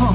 ห้อง